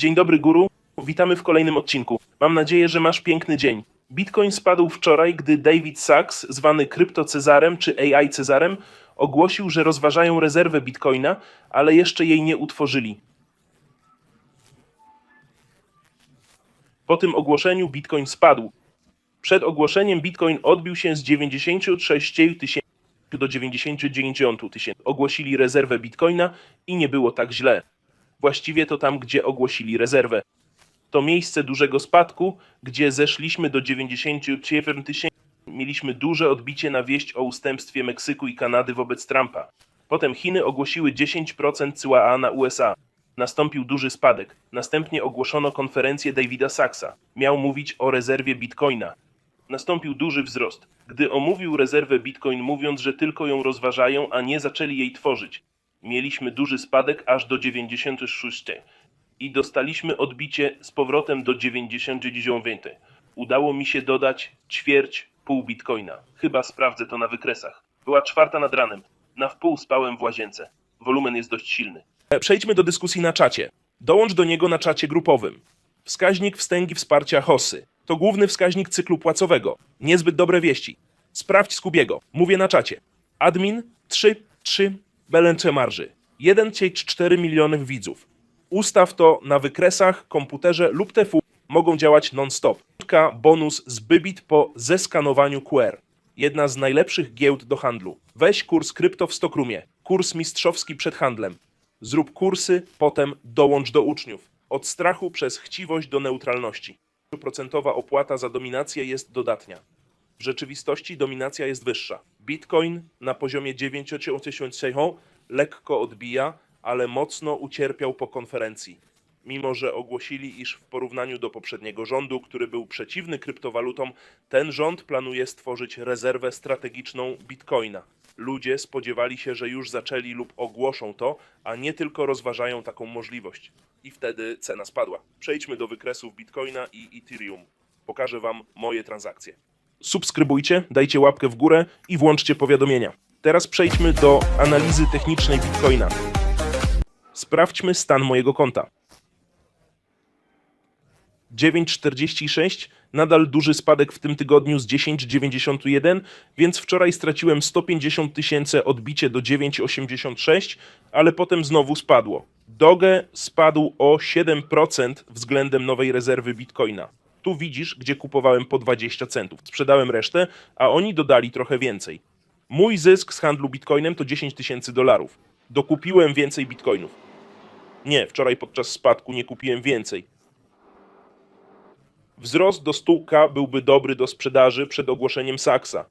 Dzień dobry, guru. Witamy w kolejnym odcinku. Mam nadzieję, że masz piękny dzień. Bitcoin spadł wczoraj, gdy David Sachs, zwany Krypto Cezarem czy AI Cezarem, ogłosił, że rozważają rezerwę Bitcoina, ale jeszcze jej nie utworzyli. Po tym ogłoszeniu Bitcoin spadł. Przed ogłoszeniem Bitcoin odbił się z 96 tysięcy do 99 tysięcy. Ogłosili rezerwę Bitcoina i nie było tak źle. Właściwie to tam, gdzie ogłosili rezerwę. To miejsce dużego spadku, gdzie zeszliśmy do 97 tysięcy. Mieliśmy duże odbicie na wieść o ustępstwie Meksyku i Kanady wobec Trumpa. Potem Chiny ogłosiły 10% CUA na USA. Nastąpił duży spadek. Następnie ogłoszono konferencję Davida Saxa. Miał mówić o rezerwie Bitcoina. Nastąpił duży wzrost. Gdy omówił rezerwę Bitcoin, mówiąc, że tylko ją rozważają, a nie zaczęli jej tworzyć, mieliśmy duży spadek aż do 96 i dostaliśmy odbicie z powrotem do 99. Udało mi się dodać ćwierć pół Bitcoina. Chyba sprawdzę to na wykresach. Była czwarta nad ranem. Na wpół spałem w łazience. Wolumen jest dość silny. E, Przejdźmy do dyskusji na czacie. Dołącz do niego na czacie grupowym. Wskaźnik wstęgi wsparcia HOSY. To główny wskaźnik cyklu płacowego. Niezbyt dobre wieści. Sprawdź Skubiego. Mówię na czacie. Admin 3, 3, belęcze marży. 1,4 milionów widzów. Ustaw to na wykresach, komputerze lub TFU. Mogą działać non-stop. Bonus z Bybit po zeskanowaniu QR. Jedna z najlepszych giełd do handlu. Weź kurs krypto w Stokrumie. Kurs mistrzowski przed handlem. Zrób kursy, potem dołącz do uczniów. Od strachu przez chciwość do neutralności. Procentowa opłata za dominację jest dodatnia. W rzeczywistości dominacja jest wyższa. Bitcoin na poziomie 9000 lekko odbija, ale mocno ucierpiał po konferencji. Mimo, że ogłosili, iż w porównaniu do poprzedniego rządu, który był przeciwny kryptowalutom, ten rząd planuje stworzyć rezerwę strategiczną Bitcoina. Ludzie spodziewali się, że już zaczęli lub ogłoszą to, a nie tylko rozważają taką możliwość. I wtedy cena spadła. Przejdźmy do wykresów Bitcoina i Ethereum. Pokażę Wam moje transakcje. Subskrybujcie, dajcie łapkę w górę i włączcie powiadomienia. Teraz przejdźmy do analizy technicznej Bitcoina. Sprawdźmy stan mojego konta. 9,46, nadal duży spadek w tym tygodniu z 10,91, więc wczoraj straciłem 150 tysięcy odbicie do 9,86, ale potem znowu spadło. Doge spadł o 7% względem nowej rezerwy Bitcoina. Tu widzisz, gdzie kupowałem po 20 centów. Sprzedałem resztę, a oni dodali trochę więcej. Mój zysk z handlu Bitcoinem to 10 tysięcy dolarów. Dokupiłem więcej Bitcoinów. Nie, wczoraj podczas spadku nie kupiłem więcej. Wzrost do 100k byłby dobry do sprzedaży przed ogłoszeniem Saksa.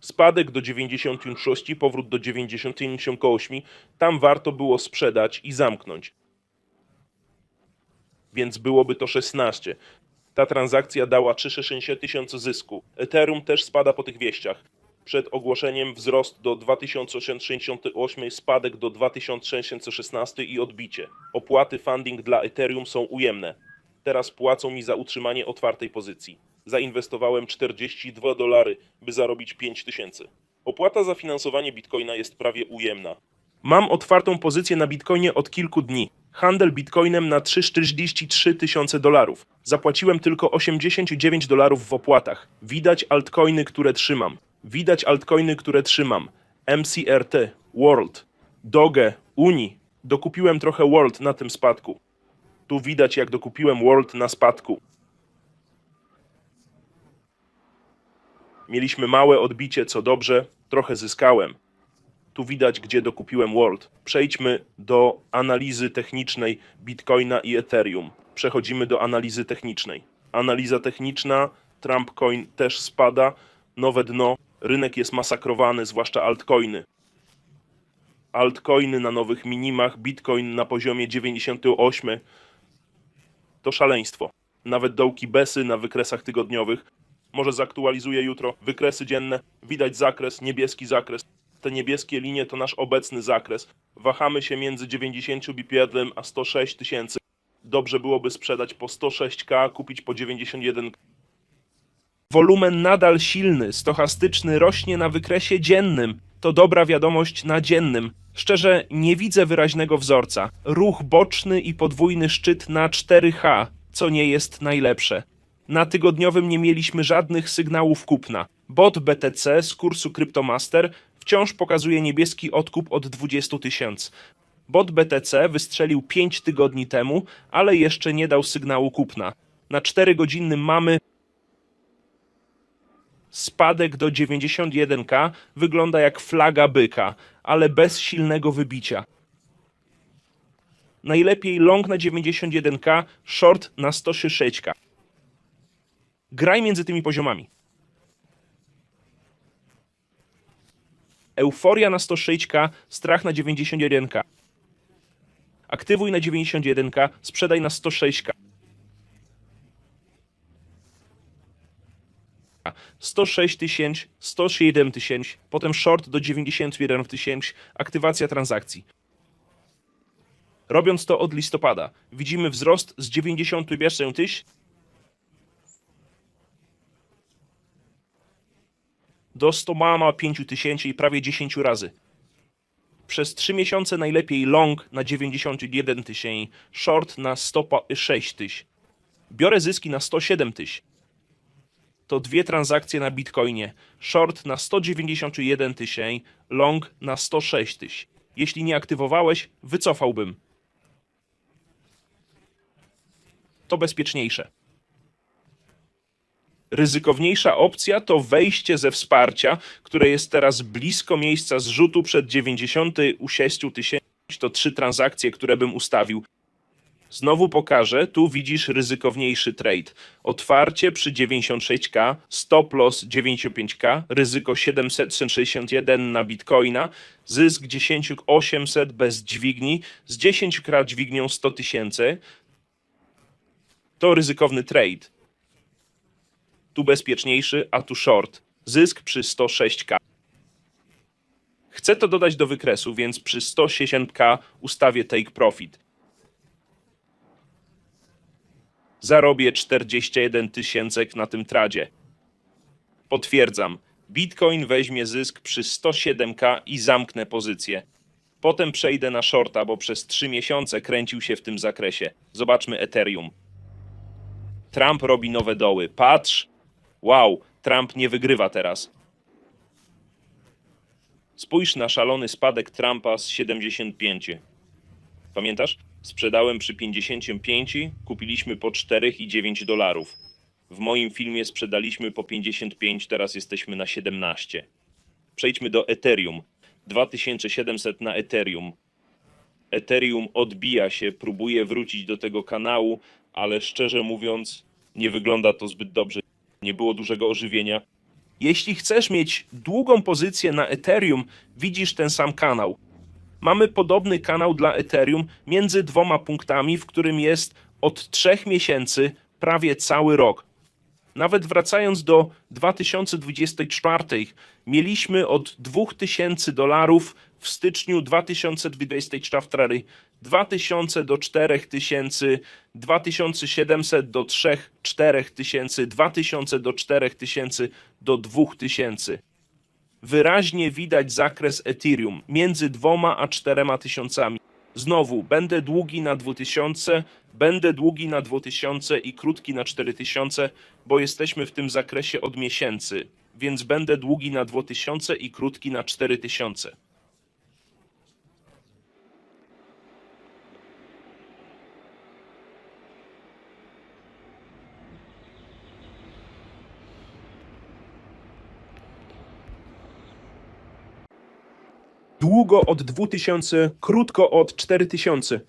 Spadek do 96, powrót do 98, tam warto było sprzedać i zamknąć. Więc byłoby to 16. Ta transakcja dała 360 tysięcy zysku. Ethereum też spada po tych wieściach. Przed ogłoszeniem wzrost do 2868, spadek do 2616 i odbicie. Opłaty funding dla Ethereum są ujemne. Teraz płacą mi za utrzymanie otwartej pozycji. Zainwestowałem 42 dolary, by zarobić 5000. Opłata za finansowanie Bitcoina jest prawie ujemna. Mam otwartą pozycję na Bitcoinie od kilku dni. Handel Bitcoinem na 343 tysiące dolarów. Zapłaciłem tylko 89 dolarów w opłatach. Widać altcoiny, które trzymam. Widać altcoiny, które trzymam. MCRT, World, Doge, Uni. Dokupiłem trochę World na tym spadku. Tu widać, jak dokupiłem World na spadku. Mieliśmy małe odbicie, co dobrze, trochę zyskałem. Tu widać, gdzie dokupiłem World. Przejdźmy do analizy technicznej Bitcoina i Ethereum. Przechodzimy do analizy technicznej. Analiza techniczna, Trump Coin też spada, nowe dno, rynek jest masakrowany, zwłaszcza altcoiny. Altcoiny na nowych minimach, Bitcoin na poziomie 98. To szaleństwo. Nawet dołki besy na wykresach tygodniowych. Może zaktualizuję jutro wykresy dzienne. Widać zakres, niebieski zakres. Te niebieskie linie to nasz obecny zakres. Wahamy się między 90 BPM a 106 tysięcy. Dobrze byłoby sprzedać po 106k, kupić po 91 Wolumen nadal silny, stochastyczny rośnie na wykresie dziennym. To dobra wiadomość na dziennym. Szczerze, nie widzę wyraźnego wzorca. Ruch boczny i podwójny szczyt na 4H, co nie jest najlepsze. Na tygodniowym nie mieliśmy żadnych sygnałów kupna. Bot BTC z kursu Cryptomaster wciąż pokazuje niebieski odkup od 20 tysięcy. Bot BTC wystrzelił 5 tygodni temu, ale jeszcze nie dał sygnału kupna. Na 4 godzinnym mamy Spadek do 91K wygląda jak flaga byka, ale bez silnego wybicia. Najlepiej long na 91K, short na 106K. Graj między tymi poziomami. Euforia na 106K, strach na 91K. Aktywuj na 91K, sprzedaj na 106K. 106 tysięcy, 107 tysięcy, potem short do 91 tysięcy, aktywacja transakcji. Robiąc to od listopada, widzimy wzrost z 91 tysięcy do 105 tysięcy i prawie 10 razy. Przez 3 miesiące najlepiej long na 91 tysięcy, short na 106 tysięcy. Biorę zyski na 107 tysięcy to dwie transakcje na Bitcoinie. Short na 191 tysięcy, long na 106 tysięcy. Jeśli nie aktywowałeś, wycofałbym. To bezpieczniejsze. Ryzykowniejsza opcja to wejście ze wsparcia, które jest teraz blisko miejsca zrzutu przed 96 tysięcy. To trzy transakcje, które bym ustawił. Znowu pokażę, tu widzisz ryzykowniejszy trade. Otwarcie przy 96k, stop loss 95k, ryzyko 761 na bitcoina, zysk 10800 bez dźwigni, z 10 krat dźwignią 100 tysięcy. To ryzykowny trade. Tu bezpieczniejszy, a tu short. Zysk przy 106k. Chcę to dodać do wykresu, więc przy 160k ustawię take profit. zarobię 41 tysięcek na tym tradzie. Potwierdzam, Bitcoin weźmie zysk przy 107k i zamknę pozycję. Potem przejdę na shorta, bo przez 3 miesiące kręcił się w tym zakresie. Zobaczmy Ethereum. Trump robi nowe doły. Patrz! Wow, Trump nie wygrywa teraz. Spójrz na szalony spadek Trumpa z 75. Pamiętasz? Sprzedałem przy 55, kupiliśmy po 4,9 dolarów. W moim filmie sprzedaliśmy po 55, teraz jesteśmy na 17. Przejdźmy do Ethereum. 2700 na Ethereum. Ethereum odbija się, próbuje wrócić do tego kanału, ale szczerze mówiąc, nie wygląda to zbyt dobrze. Nie było dużego ożywienia. Jeśli chcesz mieć długą pozycję na Ethereum, widzisz ten sam kanał mamy podobny kanał dla Ethereum między dwoma punktami, w którym jest od trzech miesięcy prawie cały rok. Nawet wracając do 2024, mieliśmy od 2000 dolarów w styczniu 2024 2000 do 4000, 2700 do 3 4000, 2000 do 4000 do 2000 wyraźnie widać zakres Ethereum między dwoma a czterema tysiącami. Znowu, będę długi na 2000, będę długi na 2000 i krótki na 4000, bo jesteśmy w tym zakresie od miesięcy, więc będę długi na 2000 i krótki na 4000. Długo od 2000, krótko od 4000.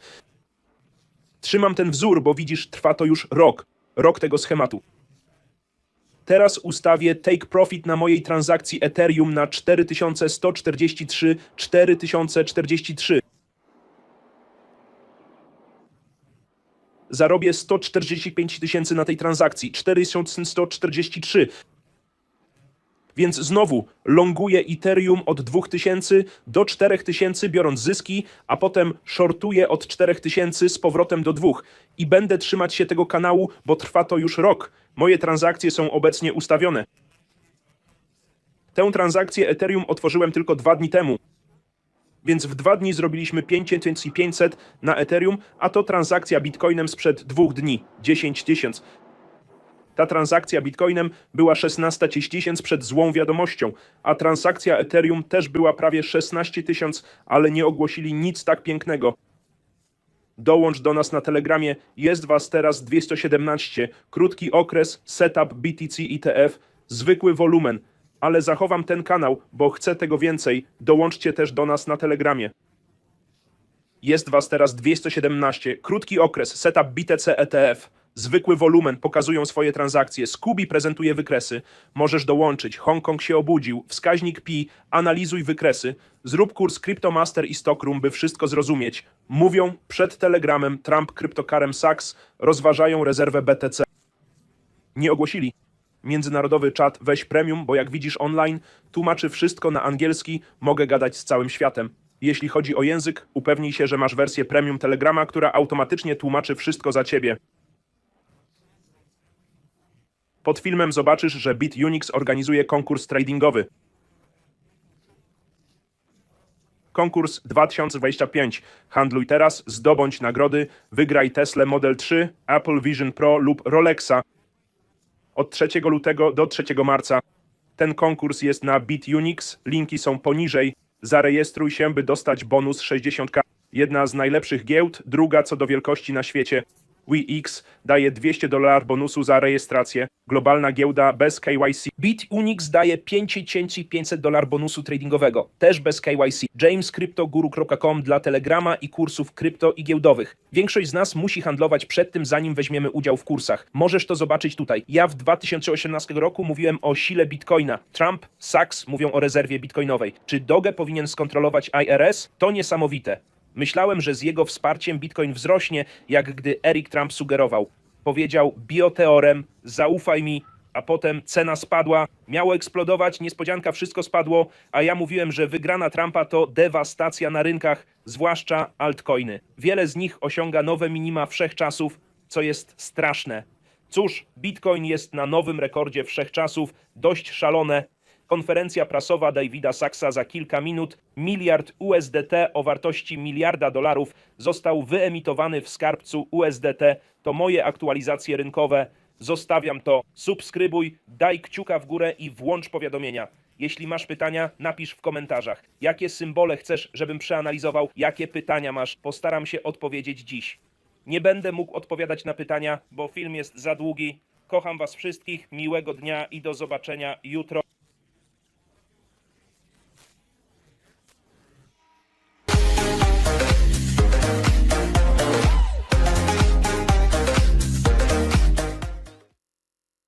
Trzymam ten wzór, bo widzisz, trwa to już rok. Rok tego schematu. Teraz ustawię take profit na mojej transakcji Ethereum na 4143, 4043. Zarobię 145 tysięcy na tej transakcji. 4143. Więc znowu longuję Ethereum od 2000 do 4000 biorąc zyski, a potem shortuję od 4000 z powrotem do 2 i będę trzymać się tego kanału, bo trwa to już rok. Moje transakcje są obecnie ustawione. Tę transakcję Ethereum otworzyłem tylko dwa dni temu. Więc w dwa dni zrobiliśmy 5500 na Ethereum, a to transakcja bitcoinem sprzed dwóch dni 10 tysięcy. Ta transakcja bitcoinem była 16 tysięcy przed złą wiadomością, a transakcja Ethereum też była prawie 16 tysięcy, ale nie ogłosili nic tak pięknego. Dołącz do nas na Telegramie, jest was teraz 217, krótki okres, setup BTC ETF, zwykły wolumen, ale zachowam ten kanał, bo chcę tego więcej, dołączcie też do nas na Telegramie. Jest was teraz 217, krótki okres, setup BTC ETF, zwykły wolumen, pokazują swoje transakcje, Skubi prezentuje wykresy, możesz dołączyć, Hongkong się obudził, wskaźnik Pi, analizuj wykresy, zrób kurs Cryptomaster i Stockroom, by wszystko zrozumieć. Mówią przed Telegramem Trump kryptokarem Sachs, rozważają rezerwę BTC. Nie ogłosili. Międzynarodowy czat weź premium, bo jak widzisz online, tłumaczy wszystko na angielski, mogę gadać z całym światem. Jeśli chodzi o język, upewnij się, że masz wersję premium Telegrama, która automatycznie tłumaczy wszystko za ciebie. Pod filmem zobaczysz, że BitUnix organizuje konkurs tradingowy. Konkurs 2025. Handluj teraz, zdobądź nagrody, wygraj Tesla Model 3, Apple Vision Pro lub Rolexa od 3 lutego do 3 marca. Ten konkurs jest na BitUnix, linki są poniżej. Zarejestruj się, by dostać bonus 60k. Jedna z najlepszych giełd, druga co do wielkości na świecie. WeX daje 200 dolarów bonusu za rejestrację. Globalna giełda bez KYC. BitUnix daje 5500 dolarów bonusu tradingowego, też bez KYC. JamesCryptoGuru.com dla Telegrama i kursów krypto i giełdowych. Większość z nas musi handlować przed tym, zanim weźmiemy udział w kursach. Możesz to zobaczyć tutaj. Ja w 2018 roku mówiłem o sile Bitcoina. Trump, Sachs mówią o rezerwie bitcoinowej. Czy Doge powinien skontrolować IRS? To niesamowite. Myślałem, że z jego wsparciem Bitcoin wzrośnie, jak gdy Eric Trump sugerował. Powiedział bioteorem, zaufaj mi, a potem cena spadła, miało eksplodować, niespodzianka, wszystko spadło, a ja mówiłem, że wygrana Trumpa to dewastacja na rynkach, zwłaszcza altcoiny. Wiele z nich osiąga nowe minima wszechczasów, co jest straszne. Cóż, Bitcoin jest na nowym rekordzie wszechczasów, dość szalone. Konferencja prasowa Davida Saxa za kilka minut. Miliard USDT o wartości miliarda dolarów został wyemitowany w skarbcu USDT. To moje aktualizacje rynkowe. Zostawiam to. Subskrybuj, daj kciuka w górę i włącz powiadomienia. Jeśli masz pytania, napisz w komentarzach. Jakie symbole chcesz, żebym przeanalizował? Jakie pytania masz? Postaram się odpowiedzieć dziś. Nie będę mógł odpowiadać na pytania, bo film jest za długi. Kocham Was wszystkich, miłego dnia i do zobaczenia jutro.